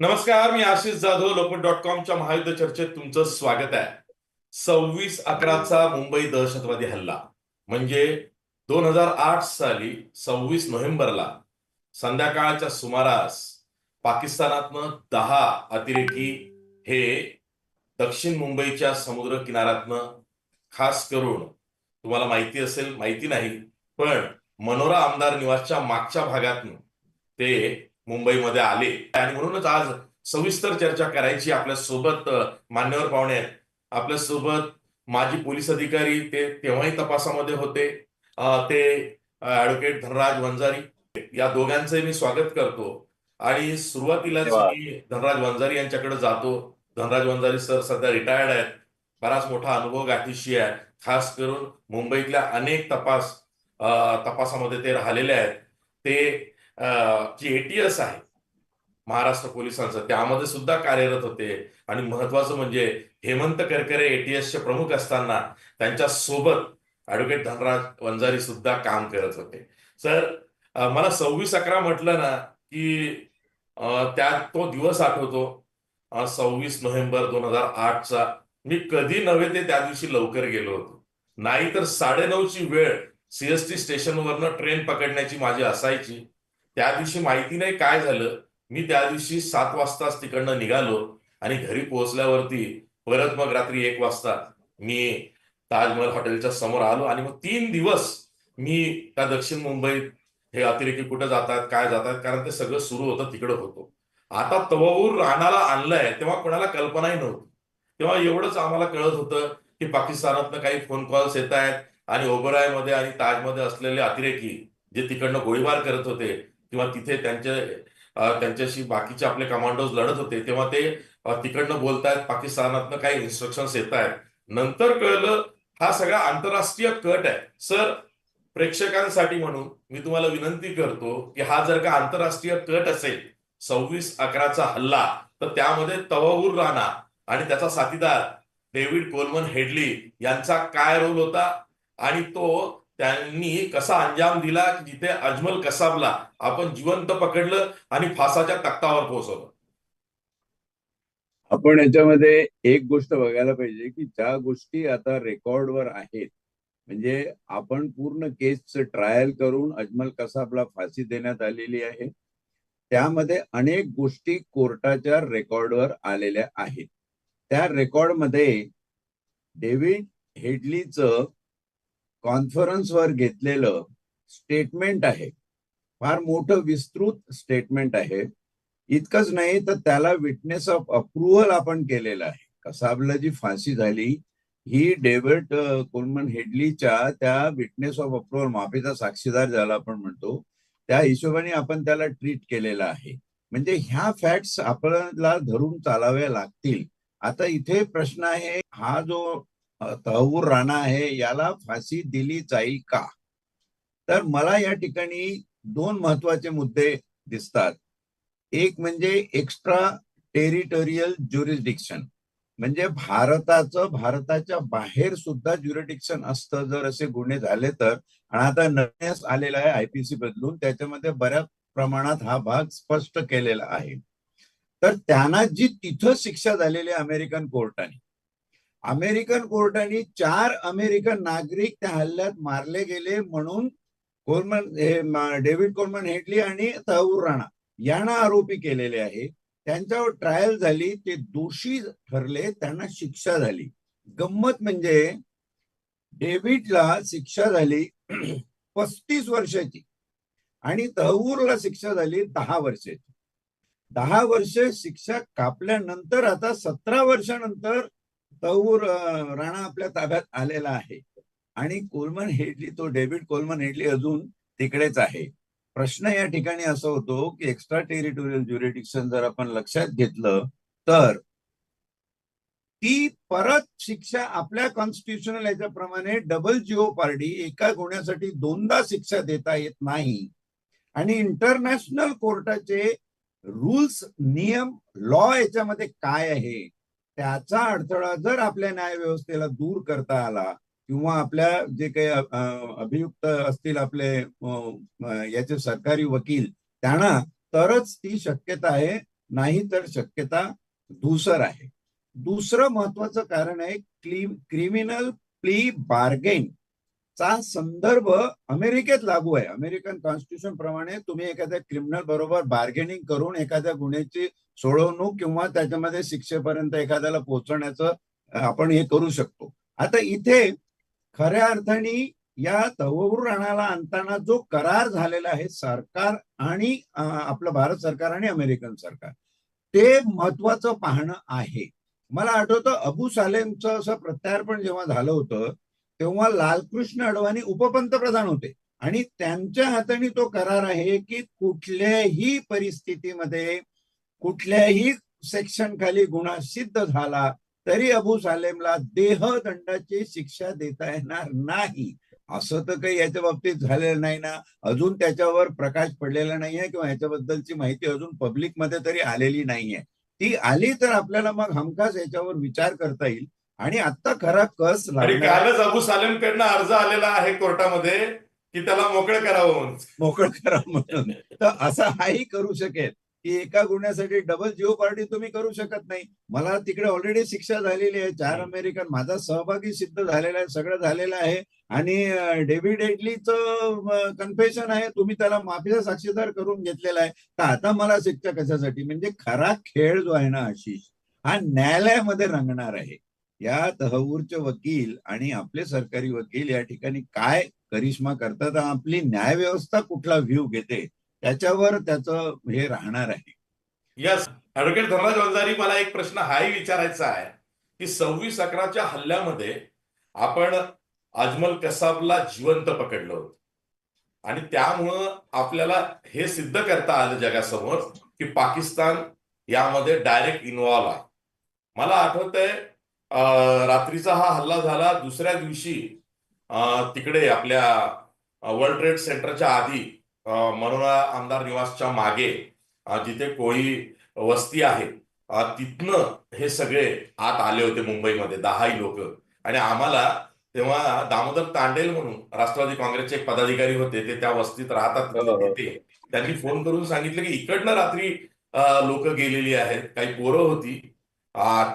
नमस्कार मी आशिष जाधव लोकमत डॉट कॉमच्या महायुद्ध चर्चेत तुमचं स्वागत आहे. सव्वीस अकराचा मुंबई दहशतवादी हल्ला म्हणजे दोन हजार आठ साली सव्वीस नोव्हेंबरला संध्याकाळच्या सुमारास पाकिस्तानातनं दहा अतिरेकी हे दक्षिण मुंबईच्या समुद्र किनाऱ्यातनं खास करून तुम्हाला माहिती असेल माहिती नाही पण मनोरा आमदार निवासच्या मागच्या भागातून ते मुंबईमध्ये आले. आणि म्हणूनच आज सविस्तर चर्चा करायची आपल्यासोबत मान्यवर पाहुणे आहेत. आपल्यासोबत माजी पोलीस अधिकारी ते तेव्हाही तपासामध्ये होते. ते ऍडव्होकेट धनराज वंजारी. या दोघांचंही मी स्वागत करतो. आणि सुरुवातीलाच धन्यवाद. मी धनराज वंजारी यांच्याकडे जातो. धनराज वंजारी सर सध्या रिटायर्ड आहेत. बराच मोठा अनुभव गाठीशी आहे. खास करून मुंबईतल्या अनेक तपास तपासामध्ये ते राहिलेले आहेत. ते जी एटीएस आहे महाराष्ट्र पोलिसांचं त्यामध्ये सुद्धा कार्यरत होते. आणि महत्वाचं म्हणजे हेमंत करकरे एटीएसचे प्रमुख असताना त्यांच्यासोबत ऍडव्होकेट धनराज वंजारी सुद्धा काम करत होते. सर मला सव्वीस अकरा म्हटलं ना की त्यात तो दिवस आठवतो. सव्वीस नोव्हेंबर दोन हजार आठचा. मी कधी नव्हे ते त्या दिवशी लवकर गेलो होतो. नाहीतर साडेनऊची वेळ सीएसटी स्टेशनवरनं ट्रेन पकडण्याची माझी असायची. त्या दिवशी माहिती नाही काय झालं. मी त्या दिवशी सात वाजताच तिकडनं निघालो आणि घरी पोहोचल्यावरती परत मग रात्री एक वाजता मी ताजमहल हॉटेलच्या समोर आलो आणि मग तीन दिवस मी त्या दक्षिण मुंबईत हे अतिरेकी कुठे जातात काय जातात कारण ते सगळं सुरू होतं तिकडं होतो. आता तवाऊर रानाला आणलंय तेव्हा कोणाला कल्पनाही नव्हती. तेव्हा एवढंच आम्हाला कळत होतं की पाकिस्तानातनं काही फोन कॉल्स येत आहेत आणि ओबरायमध्ये आणि ताजमध्ये असलेले अतिरेकी जे तिकडनं गोळीबार करत होते किंवा तिथे त्यांचे त्यांच्याशी बाकीचे आपले कमांडोज लढत होते तेव्हा ते तिकडनं बोलतायत पाकिस्तानातनं काही इन्स्ट्रक्शन्स येत आहेत नंतर कळलं हा सगळा आंतरराष्ट्रीय कट आहे. सर प्रेक्षकांसाठी म्हणून मी तुम्हाला विनंती करतो की हा जर का आंतरराष्ट्रीय कट असेल सव्वीस अकराचा हल्ला तर त्यामध्ये तवाऊर राणा आणि त्याचा साथीदार डेव्हिड कोलमन हेडली यांचा काय रोल होता? आणि तो त्यांनी कसा अंजाम दिला की जिथे अजमल कसाबला आपण जिवंत पकडलं आणि फासाच्या तक्तावर पोहोचवलं. आपण याच्यामध्ये एक गोष्ट बघायला पाहिजे की ज्या गोष्टी आता रेकॉर्डवर आहेत म्हणजे आपण पूर्ण केसचं ट्रायल करून अजमल कसाबला फाशी देण्यात आलेली आहे. त्यामध्ये अनेक गोष्टी कोर्टाच्या रेकॉर्डवर आलेल्या आहेत. त्या रेकॉर्डमध्ये डेव्हिड हेडलीचं कॉन्फरन्सवर घेतलेलं स्टेटमेंट आहे. फार मोठं विस्तृत स्टेटमेंट आहे. इतकंच नाही तर त्याला विटनेस ऑफ अप्रुव्हल आपण केलेलं आहे. कसाबला जी फाशी झाली ही डेव्हिड कोलमन हेडलीच्या त्या विटनेस ऑफ अप्रुव्हल माफीचा साक्षीदार ज्याला आपण म्हणतो त्या हिशोबाने आपण त्याला ट्रीट केलेलं आहे. म्हणजे ह्या फॅक्ट्स आपल्याला धरून चालाव्या लागतील. आता इथे प्रश्न आहे हा जो अ, तहवूर राणा आहे याला फाशी दिली जाईल का? तर मला या ठिकाणी दोन महत्त्वाचे मुद्दे दिसतात. एक म्हणजे एक्स्ट्रा टेरिटोरियल ज्युरिस्डिक्शन म्हणजे भारताचं भारताच्या बाहेर सुद्धा ज्युरिडिक्शन असतं जर असे गुन्हे झाले तर. आणि आता नव्यास आलेला आहे आयपीसी बदलून त्याच्यामध्ये बऱ्याच प्रमाणात हा भाग स्पष्ट केलेला आहे. तर त्यांना जी तिथं शिक्षा झालेली आहे अमेरिकन कोर्टाने अमेरिकन कोर्टाने चार अमेरिकन नागरिक त्या हल्ल्यात मारले गेले म्हणून कोलमन हे डेव्हिड कोलमन हेडली आणि तहूर राणा यांना आरोपी केलेले आहे. त्यांच्यावर ट्रायल झाली ते दोषी ठरले त्यांना शिक्षा झाली. गंमत म्हणजे डेव्हिडला शिक्षा झाली पस्तीस वर्षाची आणि तहूरला शिक्षा झाली दहा वर्षाची. दहा वर्ष शिक्षा कापल्यानंतर आता सतरा वर्षानंतर तौर राणा आपल्या ताब्यात आलेला आहे. आणि कोलमन हेडली तो डेव्हिड कोलमन हेडली अजून तिकडेच आहे. प्रश्न या ठिकाणी असा होतो की एक्स्ट्रा टेरिटोरियल ज्युरिडिक्शन जर आपण लक्षात घेतलं तर ती परत शिक्षा आपल्या कॉन्स्टिट्युशनल याच्याप्रमाणे डबल जिओ पार्टी एका गुन्ह्यासाठी दोनदा शिक्षा देता येत नाही. आणि इंटरनॅशनल कोर्टाचे रूल्स नियम लॉ याच्यामध्ये काय आहे? त्याचा अडथळा जर आपल्या न्यायव्यवस्थेला दूर करता आला किंवा आपल्या जे काही अभियुक्त असतील आपले याचे सरकारी वकील त्यांना तरच ती शक्यता आहे नाही तर शक्यता धूसर आहे. दुसरं महत्वाचं कारण आहे क्रिमिनल प्ली बार्गेन. चा संदर्भ अमेरिकेत लागू आहे. अमेरिकन कॉन्स्टिट्यूशन प्रमाणे तुम्ही एखाद्या क्रिमिनल बरोबर बार्गेनिंग करून एखाद्या गुन्ह्याची सोडवणूक किंवा त्याच्यामध्ये शिक्षेपर्यंत एखाद्याला पोहोचवण्याचं आपण हे करू शकतो. आता इथे खऱ्या अर्थाने या तहूर राणाला आणताना जो करार झालेला आहे सरकार आणि आपलं भारत सरकार आणि अमेरिकन सरकार ते महत्वाचं पाहणं आहे. मला आठवतं अबू सालेमचं असं प्रत्यार्पण जेव्हा झालं होतं तेव्हा लालकृष्ण अडवाणी उपपंतप्रधान होते. आणि त्यांच्या हाताने तो करार आहे की कुठल्याही परिस्थितीमध्ये कुठल्याही सेक्शन खाली गुन्हा सिद्ध झाला तरी अबू सालेमला देहदंडाची शिक्षा देता येणार नाही. असं तर काही याच्या बाबतीत झालेलं नाही ना. अजून त्याच्यावर प्रकाश पडलेला नाहीये किंवा याच्याबद्दलची माहिती अजून पब्लिकमध्ये तरी आलेली नाहीये. ती आली तर आपल्याला मग हमखास याच्यावर विचार करता येईल. आणि आता खरा कस कालच अबू सालेम कडनं अर्ज आलेला आहे कोर्टामध्ये की त्याला मोकळं करावं म्हणून. मोकळ करा म्हणून. तर असं हाही करू शकेल की एका गुन्ह्यासाठी डबल जिओ पार्टी तुम्ही करू शकत नाही. मला तिकडे ऑलरेडी शिक्षा झालेली आहे. चार अमेरिकन माझा सहभागी सिद्ध झालेला आहे सगळं झालेलं आहे. आणि डेव्हिड एडलीचं कन्फेशन आहे. तुम्ही त्याला माफीचा साक्षीदार करून घेतलेला आहे. तर आता मला शिक्षा कशासाठी? म्हणजे खरा खेळ जो आहे ना आशिष हा न्यायालयामध्ये रंगणार आहे. या तहवूरचे वकील आणि आपले सरकारी वकील या ठिकाणी काय करिश्मा करतात आणि आपली न्यायव्यवस्था कुठला व्ह्यू घेते त्याच्यावर त्याचं हे राहणार आहे. यस ऍडव्होकेट धनराज वंजारी मला एक प्रश्न हाही विचारायचा आहे की सव्वीस अकराच्या हल्ल्यामध्ये आपण अजमल कसाबला जिवंत पकडलं होतं. आणि त्यामुळं आपल्याला हे सिद्ध करता आलं जगासमोर की पाकिस्तान यामध्ये डायरेक्ट इन्व्हॉल्व आहे. मला आठवतंय आहे रात्रीचा हा हल्ला झाला. दुसऱ्या दिवशी तिकडे आपल्या वर्ल्ड ट्रेड सेंटरच्या आधी मनोरा आमदार निवासच्या मागे जिथे कोळी वस्ती आहे तिथनं हे सगळे आत आले होते मुंबईमध्ये दहाही लोक. आणि आम्हाला तेव्हा दामोदर तांडेल म्हणून राष्ट्रवादी काँग्रेसचे एक पदाधिकारी होते ते त्या वस्तीत राहतात त्यांनी फोन करून सांगितलं की इकडनं रात्री लोक गेलेली आहेत काही पोरं होती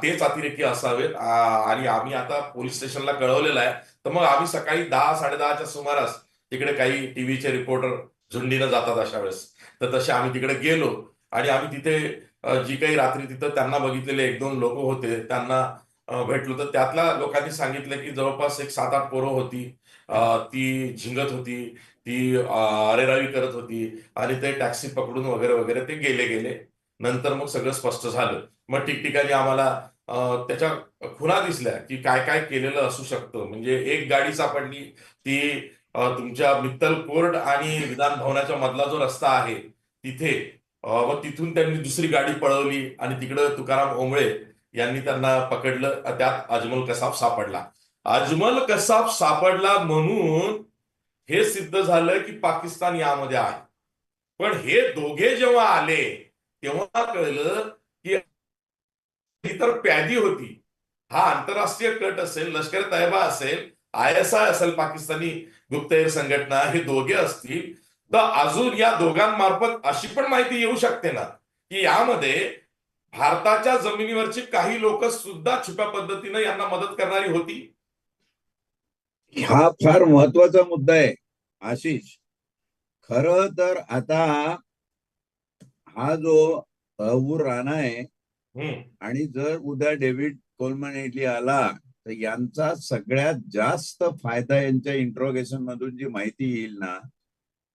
तेच अतिरेकी असावेत. आणि आम्ही आता पोलीस स्टेशनला कळवलेलं आहे. तर मग आम्ही सकाळी दहा साडेदहाच्या सुमारास तिकडे काही टीव्हीचे रिपोर्टर झुंडीनं जातात अशा वेळेस. तर तसे आम्ही तिकडे गेलो. आणि आम्ही तिथे जी काही रात्री तिथं त्यांना बघितलेले एक दोन लोक होते. त्यांना भेटलो. तर त्यातल्या लोकांनी सांगितलं की जवळपास एक सात आठ पोरं होती. ती झिंगत होती. ती अरेरावी करत होती. आणि ते टॅक्सी पकडून वगैरे वगैरे ते गेले गेले. नंतर मग सगळं स्पष्ट झालं. मग ठिकठिकाणी आम्हाला त्याच्या खुणा दिसल्या की काय काय केलेलं असू शकतं. म्हणजे एक गाडी सापडली ती तुमच्या मित्तल कोर्ट आणि विधान भवनाच्या मधला जो रस्ता आहे तिथे व तिथून त्यांनी दुसरी गाडी पळवली आणि तिकडं तुकाराम ओंबळे यांनी त्यांना पकडलं. त्यात अजमल कसाब सापडला. अजमल कसाब सापडला म्हणून हे सिद्ध झालं की पाकिस्तान यामध्ये आहे. पण हे दोघे जेव्हा आले तेव्हा कळलं की ही तर प्यादी होती. हा आंतरराष्ट्रीय कट असेल लष्कर तैबा असेल आय एस आय असेल पाकिस्तानी गुप्तहेर संघटना हे दोघे असतील तर अजून या दोघांमार्फत अशी पण माहिती येऊ शकते ना? की यामध्ये भारताच्या जमिनीवरची काही लोक सुद्धा छुप्या पद्धतीनं यांना मदत करणारी होती? हा फार महत्त्वाचा मुद्दा आहे आशिष. खर तर आता हा जो तहवूर राणा आहे. आणि जर उद्या डेव्हिड कोलमन इटली आला तर यांचा सगळ्यात जास्त फायदा यांच्या इंट्रोगेशन मधून जी माहिती येईल ना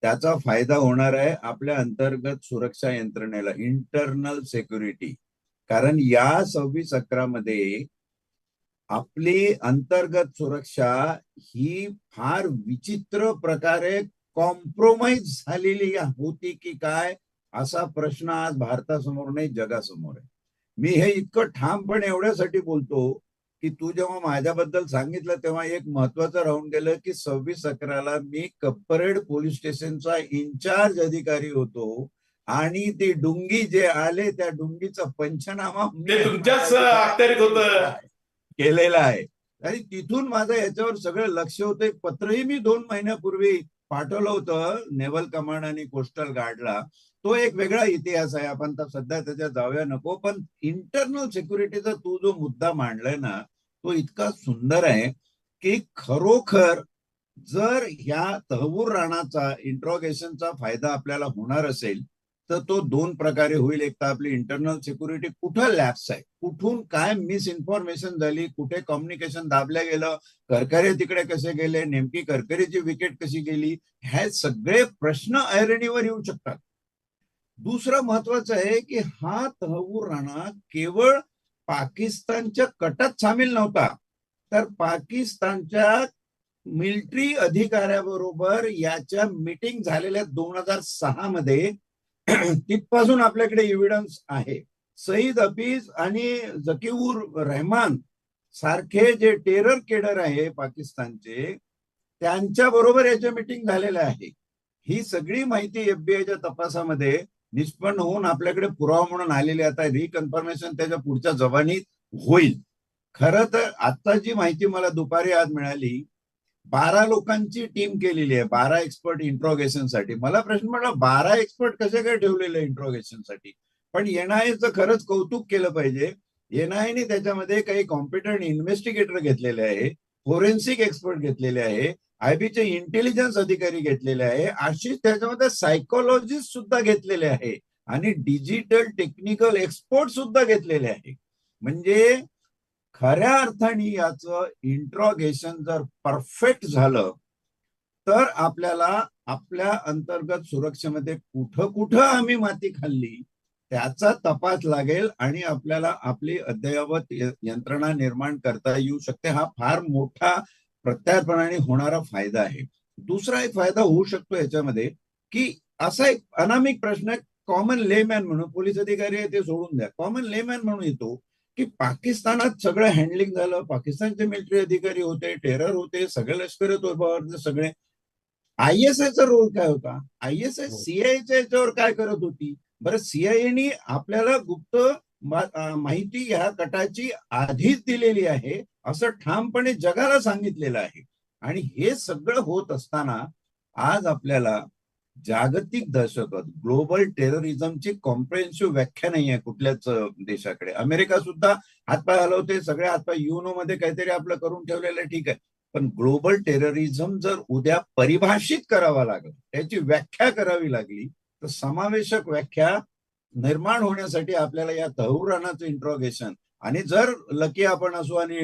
त्याचा फायदा होणार आहे आपल्या अंतर्गत सुरक्षा यंत्रणेला इंटरनल सेक्युरिटी कारण या सव्वीस अकरा मध्ये आपली अंतर्गत सुरक्षा ही फार विचित्र प्रकारे कॉम्प्रोमाइज झालेली होती की काय असा प्रश्न आज भारतासमोर नाही जगासमोर आहे. मी हे इतकं ठामपणे एवढ्यासाठी बोलतो की तू जेव्हा माझ्याबद्दल सांगितलं तेव्हा एक महत्वाचं राहून गेलं की सव्वीस अकराला मी कप्परेड पोलीस स्टेशनचा इन्चार्ज अधिकारी होतो आणि ते डुंगी जे आले त्या डुंगीचा पंचनामा तुमच्याच केलेला आहे. आणि तिथून माझं याच्यावर सगळं लक्ष होतं. पत्रही मी दोन महिन्यापूर्वी पाठवलं होतं नेव्हल कमांड आणि कोस्टल गार्डला. तो एक वेगळा इतिहास आहे. आपण तर सध्या त्याच्यात जाऊया नको पण इंटरनल सिक्युरिटीचा तू जो मुद्दा मांडलाय ना तो इतका सुंदर आहे की खरोखर जर ह्या तहवूर राणाचा इंट्रोगेशनचा फायदा आपल्याला होणार असेल तर तो दोन प्रकारे होईल. एक तर आपली इंटरनल सिक्युरिटी कुठं लॅप्स आहे? कुठून काय मिस इन्फॉर्मेशन झाली? कुठे कम्युनिकेशन दाबल्या गेलं? करकरे तिकडे कसे गेले? नेमकी करकरीची विकेट कशी गेली? हे सगळे प्रश्न ऐरणीवर येऊ शकतात. दुसरं महत्वाचं आहे की हा तहवूर राणा केवळ पाकिस्तानच्या कटात सामील नव्हता. तर पाकिस्तानच्या मिलिटरी अधिकाऱ्याबरोबर याच्या मीटिंग झालेल्या दोन हजार सहा मध्ये तिथपासून आपल्याकडे एव्हिडन्स आहे. सईद हफीज आणि जकीऊर रहमान सारखे जे टेरर केडर आहे पाकिस्तानचे त्यांच्या बरोबर याच्या मीटिंग झालेल्या आहे. ही सगळी माहिती एफबीआयच्या तपासामध्ये निष्पन्न होऊन आपल्याकडे पुरावा म्हणून आलेली आता रिकन्फर्मेशन त्याच्या पुढच्या जबानीत होईल. खर तर आता जी माहिती मला दुपारी आज मिळाली. बारा लोकांची टीम केलेली आहे बारा एक्सपर्ट इंट्रोगेशनसाठी. मला प्रश्न पडला बारा एक्सपर्ट कसे काय ठेवलेले इंट्रोगेशनसाठी? पण एनआयएचं खरंच कौतुक केलं पाहिजे. एनआयएने त्याच्यामध्ये काही कॉम्पिटंट इन्व्हेस्टिगेटर घेतलेले आहे फोरेन्सिक एक्सपर्ट घेतलेले आहे आयबीचे इंटेलिजन्स अधिकारी घेतलेले आहे अशी त्याच्यामध्ये सायकोलॉजिस्ट सुद्धा घेतलेले आहे आणि डिजिटल टेक्निकल एक्सपर्ट सुद्धा घेतलेले आहे. म्हणजे खऱ्या अर्थाने याचं इंट्रॉगेशन जर परफेक्ट झालं तर आपल्याला आपल्या अंतर्गत सुरक्षेमध्ये कुठं कुठं आम्ही माती खाल्ली त्याचा तपास लागेल आणि आपल्याला आपली अद्ययावत यंत्रणा निर्माण करता येऊ शकते. हा फार मोठा प्रत्यार्पणाने होणारा फायदा आहे. दुसरा एक फायदा होऊ शकतो याच्यामध्ये की असा एक अनामिक प्रश्न कॉमन लेमॅन म्हणून पोलीस अधिकारी आहे ते सोडून द्या. कॉमन लेमॅन म्हणून येतो की पाकिस्तानात सगळं हँडलिंग झालं. पाकिस्तानचे मिलिटरी अधिकारी होते टेरर होते सगळे लष्कर सगळे. आय एस आयचा रोल काय होता? आय एस आय सीआयच्या याच्यावर काय करत होती? बरं सीआयएनी आपल्याला गुप्त माहिती ह्या गटाची आधीच दिलेली आहे असं ठामपणे जगाला सांगितलेलं आहे. आणि हे सगळं होत असताना आज आपल्याला जागतिक दहशतवाद ग्लोबल टेररिझमची कॉम्प्रेन्सिव्ह व्याख्या नाही आहे कुठल्याच देशाकडे. अमेरिका सुद्धा हातपाय हलवते सगळे हातपाय युनो मध्ये काहीतरी आपलं करून ठेवलेलं ठीक आहे. पण ग्लोबल टेररिझम जर उद्या परिभाषित करावा लागला त्याची व्याख्या करावी लागली तर समावेशक व्याख्या निर्माण होण्यासाठी आपल्याला या तहुरानाचं इंट्रोगेशन आणि जर लकी आपण असू आणि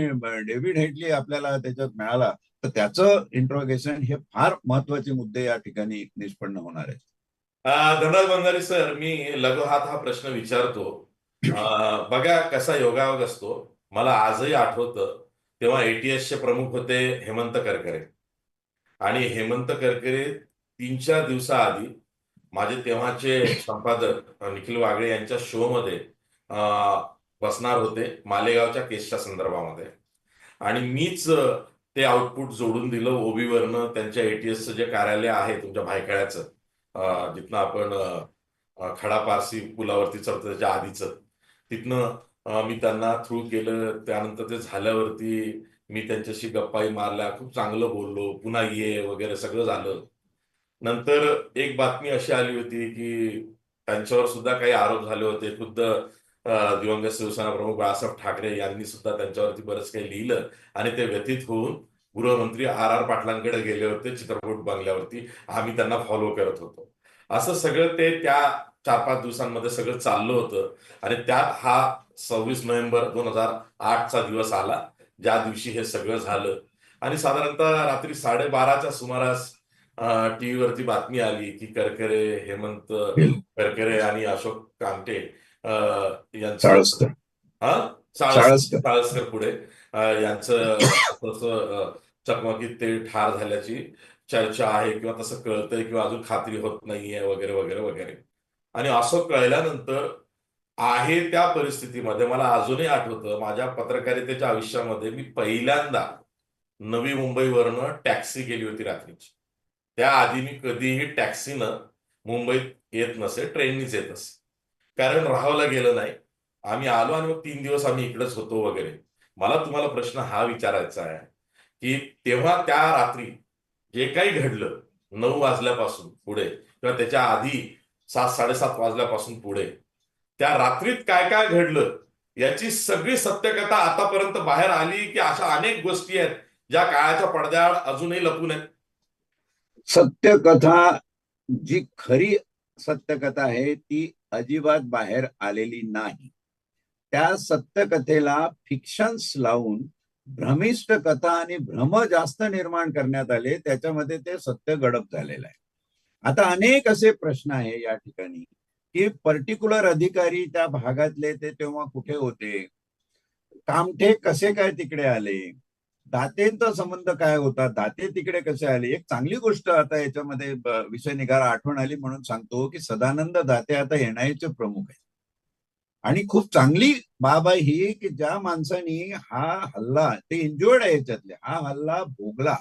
डेव्हिड हेडली आपल्याला त्याच्यात मिळाला तर त्याचं इंट्रोगेशन हे फार महत्त्वाचे मुद्दे या ठिकाणी निष्पन्न होणार आहेत. धनराज बंगारी सर मी लघुहात हा प्रश्न विचारतो. बघा कसा योगायोग असतो. मला आजही आठवतं तेव्हा एटीएस चे प्रमुख होते हेमंत करकरे. आणि हेमंत करकरे तीन चार दिवसाआधी माझे तेव्हाचे संपादक निखिल वागळे यांच्या शो मध्ये बसणार होते मालेगावच्या केसच्या संदर्भामध्ये. आणि मीच ते आउटपुट जोडून दिलं ओबीवरनं त्यांच्या एटीएसचं जे कार्यालय आहे तुमच्या भायखळ्याचं जिथनं आपण खडा पारसी पुलावरती चढतो त्याच्या आधीचं. तिथनं मी त्यांना थ्रू केलं. त्यानंतर ते झाल्यावरती मी त्यांच्याशी गप्पाही मारल्या. खूप चांगलं बोललो. पुन्हा ये वगैरे सगळं झालं. नंतर एक बातमी अशी आली होती की त्यांच्यावर सुद्धा काही आरोप झाले होते. खुद्द दिवंगत शिवसेना प्रमुख बाळासाहेब ठाकरे यांनी सुद्धा त्यांच्यावरती बरंच काही लिहिलं आणि ते व्यतीत होऊन गृहमंत्री आर आर पाटलांकडे गेले होते चित्रपट बंगल्यावरती. आम्ही त्यांना फॉलो करत होतो. असं सगळं ते त्या चार पाच दिवसांमध्ये सगळं चाललं होतं आणि त्यात हा सव्वीस नोव्हेंबर दोन हजार आठचा दिवस आला ज्या दिवशी हे सगळं झालं. आणि साधारणतः रात्री साडेबाराच्या सुमारास टीव्हीवरती बातमी आली की करकरे हेमंत करकरे आणि अशोक कामटे यांचं हा? साळसकर पुढे. यांचं तसं चकमकीत ते ठार झाल्याची चर्चा आहे किंवा तसं कळतंय किंवा अजून खात्री होत नाहीये वगैरे वगैरे वगैरे. आणि असं कळल्यानंतर आहे त्या परिस्थितीमध्ये मला अजूनही आठवतं माझ्या पत्रकारितेच्या आयुष्यामध्ये मी पहिल्यांदा नवी मुंबईवरनं टॅक्सी गेली होती रात्रीची. त्याआधी मी कधीही टॅक्सीनं मुंबईत येत नसे ट्रेननीच येत असे कारण राहावला गेलं नाही. आम्ही आलो आणि मग तीन दिवस आम्ही इकडेच होतो वगैरे. मला तुम्हाला प्रश्न हा विचारायचा आहे की तेव्हा त्या रात्री जे काही घडलं नऊ वाजल्यापासून पुढे किंवा त्याच्या आधी सात साडेसात वाजल्यापासून पुढे त्या रात्रीत काय काय घडलं याची सगळी सत्यकथा आतापर्यंत बाहेर आली की अशा अनेक गोष्टी आहेत ज्या काळाच्या पडद्याआड अजूनही लपून आहेत सत्यकथा जी खरी सत्यकथा आहे ती अजिबात बाहेर आलेली नाही. त्या सत्यकथेला फिक्शन्स लावून भ्रमिष्ट कथा आणि भ्रम जास्त निर्माण करण्यात आले त्याच्यामध्ये ते सत्य गडप झालेलं आहे. आता अनेक असे प्रश्न आहे या ठिकाणी की पर्टिक्युलर अधिकारी त्या भागातले ते तेव्हा कुठे होते? कामठे कसे काय तिकडे आले? दातेंचा संबंध काय होता? दाते तिकडे कसे आले? एक चांगली गोष्ट आता याच्यामध्ये विषय निघाला आठवण आली म्हणून सांगतो की सदानंद दाते आता एनआयचे प्रमुख आहेत. आणि खूप चांगली बाब आहे ही की ज्या माणसानी हा हल्ला ते इंजुर्ड आहे याच्यातले. हा हल्ला भोगला.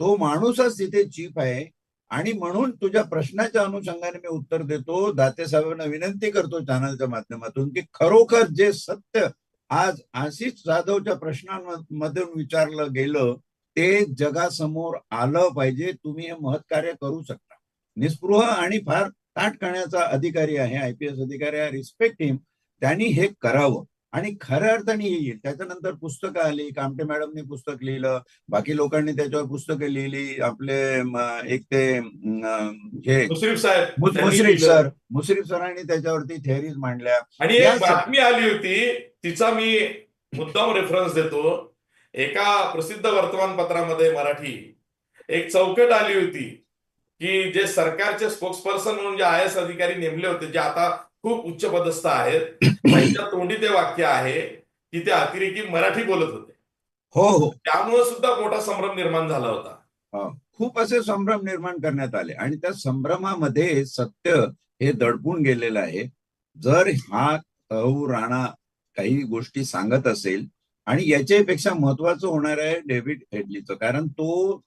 तो माणूसच तिथे चीफ आहे. आणि म्हणून तुझ्या प्रश्नाच्या अनुषंगाने मी उत्तर देतो. दाते साहेबांना विनंती करतो चॅनलच्या माध्यमातून की खरोखर जे सत्य आज आशिष जाधवच्या प्रश्नांमधून विचारलं गेलं ते जगासमोर आलं पाहिजे तुम्ही हे महत्कार्य करू शकता. निस्पृह आणि फार ताट करण्याचा अधिकारी आहे आय पी एस अधिकारी आहे रिस्पेक्ट हिम त्यांनी हे करावं. आणि खऱ्या अर्थाने येईल. त्याच्यानंतर पुस्तकं आली कामटे मॅडमनी पुस्तक लिहिलं बाकी लोकांनी त्याच्यावर पुस्तकं लिहिली आपले एक ते हे मुश्रीफ साहेब. सर मुश्रीफ सरांनी त्याच्यावरती थेअरीज मांडल्या. आणि एक बातमी आली होती तिचा मी मुद्दाम रेफरन्स देतो. एका प्रसिद्ध वर्तमानपत्रामध्ये मराठी एक चौकट आली होती की जे सरकारचे स्पोक्सपर्सन म्हणून जे आय एस अधिकारी नेमले होते जे आता खूप उच्च पदस्थ आहेत. त्यांच्या तोंडी ते वाक्य आहे की ते अतिरेकी मराठी बोलत होते. हो हो. त्यामुळे सुद्धा मोठा संभ्रम निर्माण झाला होता. खूप असे संभ्रम निर्माण करण्यात आले. आणि त्या संभ्रमामध्ये सत्य हे दडपून गेलेलं आहे. जर हा तहू राणा काही गोष्टी सांगत असेल आणि याच्यापेक्षा महत्वाचं होणार आहे डेव्हिड हेडलीचं. कारण तो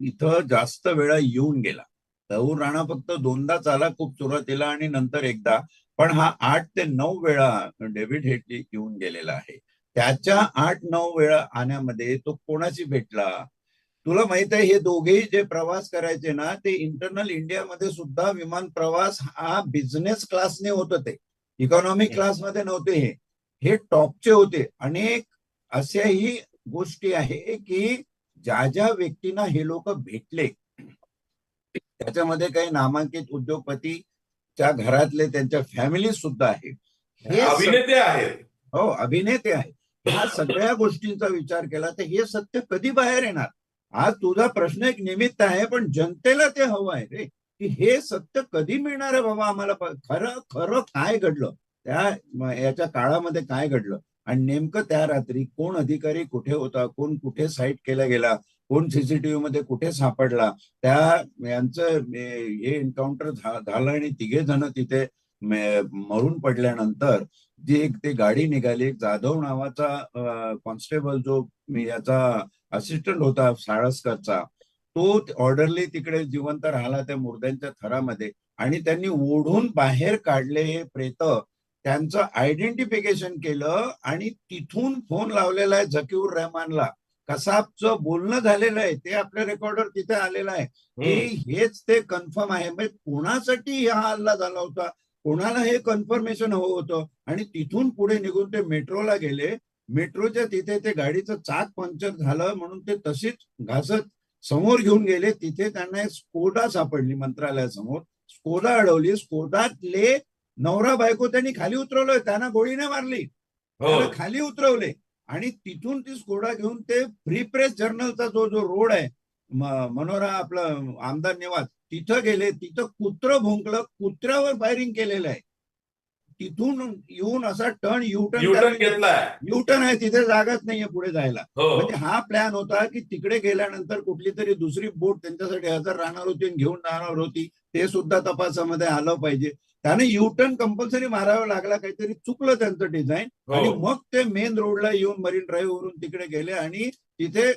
इथं जास्त वेळा येऊन गेला. तहूर राणा फक्त दोनदाच आला खूप सुरुवातीला आणि नंतर एकदा. पण हा आठ ते नऊ वेळा डेव्हिड हेडली येऊन गेलेला आहे. त्याच्या आठ नऊ वेळा आण्यामध्ये तो कोणाशी भेटला? तुला माहीत आहे हे दोघेही जे प्रवास करायचे ना ते इंटरनल इंडियामध्ये सुद्धा विमान प्रवास हा बिझनेस क्लासने होत होते. इकॉनॉमिक क्लासमध्ये नव्हते हे. हे टॉपचे होते. अनेक अशाही गोष्टी आहे की ज्या ज्या व्यक्तींना हे लोक भेटले त्याच्यामध्ये काही नामांकित उद्योगपतीच्या घरातले त्यांच्या फॅमिली सुद्धा आहे हे स- अभिनेते आहेत. हो अभिनेते आहेत. ह्या सगळ्या गोष्टींचा विचार केला तर हे सत्य कधी बाहेर येणार? आज तुझा प्रश्न एक निमित्त आहे पण जनतेला ते हवं आहे रे. की हे सत्य कधी मिळणार आहे बाबा आम्हाला? खरं खरं काय घडलं? त्या याच्या काळामध्ये काय घडलं? आणि नेमकं त्या रात्री कोण अधिकारी कुठे होता? कोण कुठे साईट केला गेला? कोण सीसीटीव्ही मध्ये कुठे सापडला त्या यांचं हे एन्काउंटर झालं आणि तिघे जण तिथे मरून पडल्यानंतर जी एक ते गाडी निघाली. एक जाधव नावाचा कॉन्स्टेबल जो याचा असिस्टंट होता साळसकरचा तो ऑर्डरली तिकडे जिवंत राहिला त्या मुर्द्यांच्या थरामध्ये आणि त्यांनी ओढून बाहेर काढले हे प्रेत. त्यांचं आयडेंटिफिकेशन केलं आणि तिथून फोन लावलेला आहे झकीउर रहमानला. कसाबचं बोलणं झालेलं आहे ते आपल्या रेकॉर्डर तिथे आलेलं आहे. की हम्म. हेच ते कन्फर्म आहे. म्हणजे कोणासाठी हा हल्ला झाला होता? कोणाला हे कन्फर्मेशन हवं होतं? आणि तिथून पुढे निघून ते मेट्रोला गेले. मेट्रोच्या तिथे ते गाडीचं चाक पंक्चर झालं म्हणून ते तशीच घासत समोर घेऊन गेले. तिथे त्यांना एक स्कोडा सापडली मंत्रालयासमोर. स्कोडा अडवली. स्कोडातले नवरा बायको त्यांनी खाली उतरवलं त्यांना गोळी नाही मारली. हो. खाली उतरवले. आणि तिथून ती स्कोडा घेऊन ते फ्री प्रेस जर्नलचा जो जो रोड आहे मनोरा आपला आमदार निवास तिथं गेले तिथं कुत्र भुंकलं कुत्र्यावर फायरिंग केलेलं आहे. तिथून येऊन असा टर्न युटर्न युटर्न आहे. तिथे जागाच नाहीये पुढे जायला. हो. म्हणजे हा प्लॅन होता की तिकडे गेल्यानंतर कुठली तरी दुसरी बोट त्यांच्यासाठी हजर राहणार होती घेऊन जाणार होती ते सुद्धा तपासामध्ये आलं पाहिजे. त्याने युटर्न कंपल्सरी मारावा लागला काहीतरी चुकलं त्यांचं डिझाईन आणि हो मग ते मेन रोडला येऊन मरीन ड्राईव्ह वरून तिकडे गेले आणि तिथे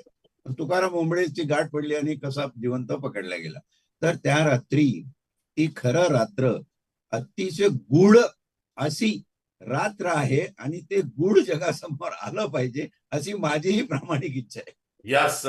तुकाराम ओंबळेची गाठ पडली आणि कसा जिवंत पकडला गेला. तर त्या रात्री ती खरं रात्र अतिशय गूढ अशी रात्र आहे आणि ते गूढ जगासमोर आलं पाहिजे अशी माझीही प्रामाणिक इच्छा आहे. यस